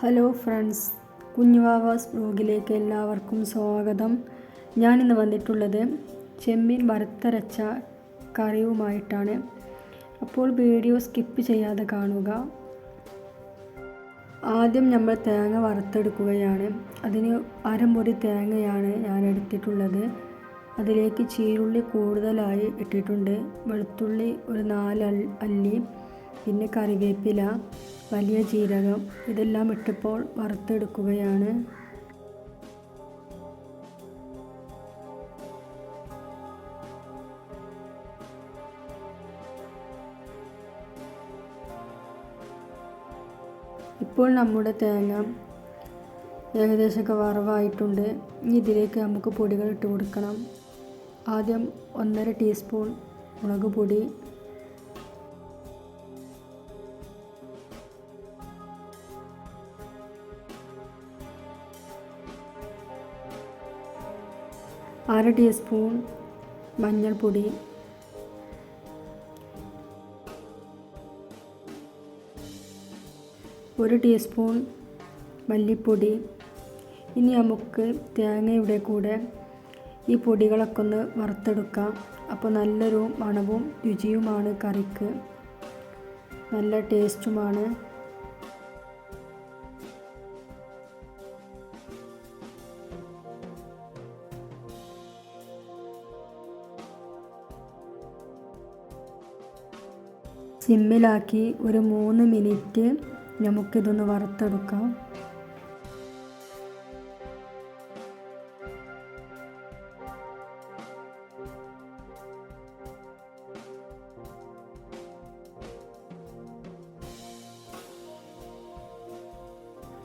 Hello friends കുഞ്ഞുവാവാസ് ബ്ലോഗിലേക്ക് എല്ലാവർക്കും സ്വാഗതം. ഞാനിന്ന് വന്നിട്ടുള്ളത് ചെമ്മീൻ വറുത്തരച്ച കറിയുമായിട്ടാണ്. അപ്പോൾ വീഡിയോ സ്കിപ്പ് ചെയ്യാതെ കാണുക. ആദ്യം നമ്മൾ തേങ്ങ വറുത്തെടുക്കുകയാണ്. അതിന് അരമുറി തേങ്ങയാണ് ഞാൻ എടുത്തിട്ടുള്ളത്. അതിലേക്ക് ചീരുള്ളി കൂടുതലായി ഇട്ടിട്ടുണ്ട്. വെളുത്തുള്ളി ഒരു നാല് അല്ലി പിന്നെ കറിവേപ്പില വലിയ ജീരകം ഇതെല്ലാം ഇട്ടപ്പോൾ വറുത്തെടുക്കുകയാണ്. ഇപ്പോൾ നമ്മുടെ തേങ്ങ ഏകദേശമൊക്കെ വറവായിട്ടുണ്ട്. ഇനി ഇതിലേക്ക് നമുക്ക് പൊടികൾ ഇട്ട് കൊടുക്കണം. ആദ്യം ഒന്നര ടീസ്പൂൺ മുളക് പൊടി. അര ടീസ്പൂൺ മഞ്ഞൾപ്പൊടി. ഒരു ടീസ്പൂൺ മല്ലിപ്പൊടി ഇനി നമുക്ക് തേങ്ങയുടെ കൂടെ ഈ പൊടികളൊക്കെ ഒന്ന് വറുത്തെടുക്കാം. അപ്പോൾ നല്ലൊരു മണവും രുചിയുമാണ് കറിക്ക്. നല്ല ടേസ്റ്റുമാണ്. സിമ്മിലാക്കി ഒരു മൂന്ന് മിനിറ്റ് നമുക്കിതൊന്ന് വറുത്തെടുക്കാം.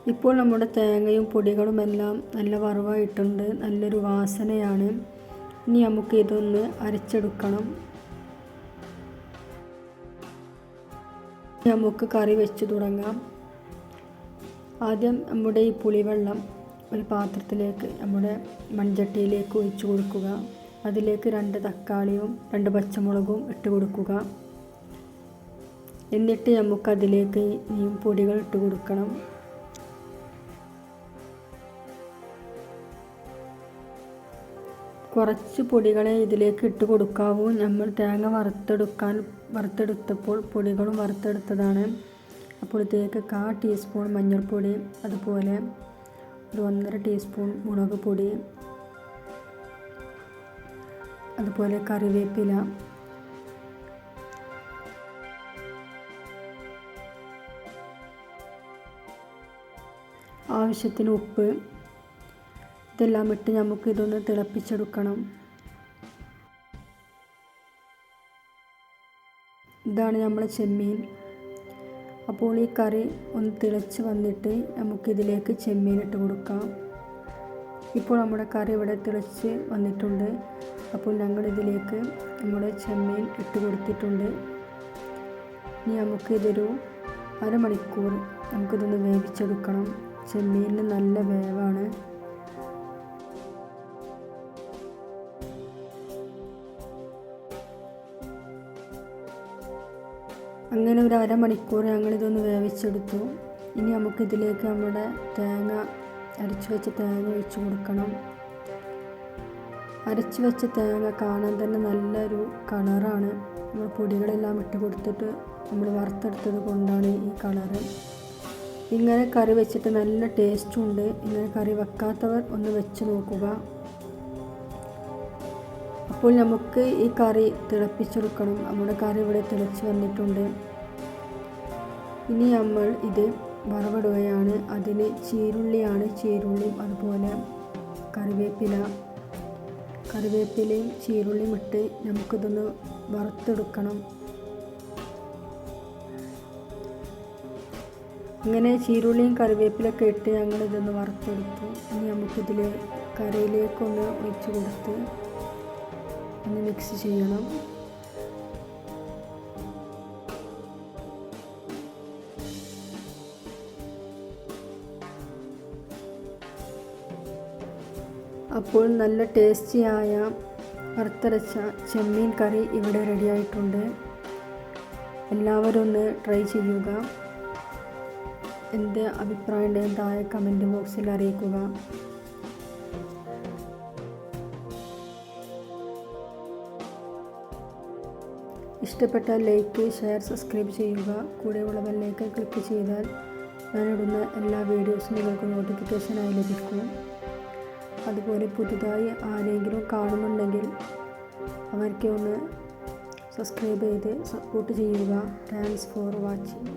ഇപ്പോൾ നമ്മുടെ തേങ്ങയും പൊടികളും എല്ലാം നല്ല വറവായിട്ടുണ്ട്. നല്ലൊരു വാസനയാണ്. ഇനി നമുക്ക് ഇതൊന്ന് അരച്ചെടുക്കണം. നമുക്ക് കറി വെച്ച് തുടങ്ങാം. ആദ്യം നമ്മുടെ ഈ പുളിവെള്ളം ഒരു പാത്രത്തിലേക്ക് നമ്മുടെ മൺചട്ടിയിലേക്ക് ഒഴിച്ച് കൊടുക്കുക. അതിലേക്ക് രണ്ട് തക്കാളിയും രണ്ട് പച്ചമുളകും ഇട്ട് കൊടുക്കുക. എന്നിട്ട് നമുക്കതിലേക്ക് ഈ പൊടികൾ ഇട്ട് കൊടുക്കണം. കുറച്ച് പൊടികളെ ഇതിലേക്ക് ഇട്ട് കൊടുക്കാവൂ. നമ്മൾ തേങ്ങ വറുത്തെടുക്കാൻ വറുത്തെടുത്തപ്പോൾ പൊടികളും വറുത്തെടുത്തതാണ്. അപ്പോൾ ഇതിലേക്ക് കാ ടീസ്പൂൺ മഞ്ഞൾപ്പൊടി അതുപോലെ ഒരു ഒന്നര ടീസ്പൂൺ മുളക് പൊടി അതുപോലെ കറിവേപ്പില. ആവശ്യത്തിന് ഉപ്പ് ഇതെല്ലാം ഇട്ട് നമുക്ക് ഇതൊന്ന് തിളപ്പിച്ചെടുക്കണം. ഇതാണ് നമ്മൾ ചെമ്മീൻ. അപ്പോൾ ഈ കറി ഒന്ന് തിളച്ച് വന്നിട്ട് നമുക്കിതിലേക്ക് ചെമ്മീൻ ഇട്ട് കൊടുക്കാം. ഇപ്പോൾ നമ്മുടെ കറി ഇവിടെ തിളച്ച് വന്നിട്ടുണ്ട്. അപ്പോൾ ഞങ്ങൾ ഇതിലേക്ക് നമ്മുടെ ചെമ്മീൻ ഇട്ട് കൊടുത്തിട്ടുണ്ട്. ഇനി നമുക്കിതൊരു അരമണിക്കൂർ നമുക്കിതൊന്ന് വേവിച്ചെടുക്കണം. ചെമ്മീനിന് നല്ല വേവാണ്. അങ്ങനെ ഒരു അരമണിക്കൂർ ഞങ്ങളിതൊന്ന് വേവിച്ചെടുത്തു. ഇനി നമുക്കിതിലേക്ക് നമ്മുടെ തേങ്ങ അരച്ചു വെച്ച തേങ്ങ ഒഴിച്ചു കൊടുക്കണം. അരച്ചു വെച്ച തേങ്ങ കാണാൻ തന്നെ നല്ലൊരു കളറാണ്. നമ്മൾ പൊടികളെല്ലാം ഇട്ട് കൊടുത്തിട്ട് നമ്മൾ വറുത്തെടുത്തത് കൊണ്ടാണ് ഈ കളറ്. ഇങ്ങനെ കറി വെച്ചിട്ട് നല്ല ടേസ്റ്റും ഉണ്ട് ഇങ്ങനെ കറി വെക്കാത്തവർ ഒന്ന് വെച്ച് നോക്കുക. അപ്പോൾ നമുക്ക് ഈ കറി തിളപ്പിച്ചെടുക്കണം. നമ്മുടെ കറി ഇവിടെ തിളച്ച് വന്നിട്ടുണ്ട്. ഇനി നമ്മൾ ഇത് വറവിടുകയാണ്. അതിന് ചീരുള്ളിയാണ് ചീരുള്ളിയും അതുപോലെ കറിവേപ്പില. കറിവേപ്പിലയും ചീരുള്ളിയും ഇട്ട് നമുക്കിതൊന്ന് വറുത്തെടുക്കണം. അങ്ങനെ ചീരുള്ളിയും കറിവേപ്പിലൊക്കെ ഇട്ട് ഞങ്ങളിതൊന്ന് വറുത്തെടുത്തു. ഇനി നമുക്കിതിൽ കറിയിലേക്കൊന്ന് ഒഴിച്ചു കൊടുത്ത് ഒന്ന് മിക്സ് ചെയ്യണം. അപ്പോൾ നല്ല ടേസ്റ്റിയായ വറുത്തരച്ച ചെമ്മീൻ കറി ഇവിടെ റെഡിയായിട്ടുണ്ട് എല്ലാവരും ഒന്ന് ട്രൈ ചെയ്യുക. എന്റെ അഭിപ്രായം താഴെ കമന്റ് ബോക്സിൽ അറിയിക്കുക. ഇഷ്ടപ്പെട്ടാൽ ലൈക്ക് ഷെയർ സബ്സ്ക്രൈബ് ചെയ്യുക. കൂടെയുള്ള ബെല്ലൈക്കൺ ക്ലിക്ക് ചെയ്താൽ ഞാനിടുന്ന എല്ലാ വീഡിയോസും നിങ്ങൾക്ക് നോട്ടിഫിക്കേഷനായി ലഭിക്കും. അതുപോലെ പുതുതായി ആരെങ്കിലും കാണുന്നുണ്ടെങ്കിൽ അവർക്ക് ഒന്ന് സബ്സ്ക്രൈബ് ചെയ്ത് സപ്പോർട്ട് ചെയ്യുക. Thanks for watching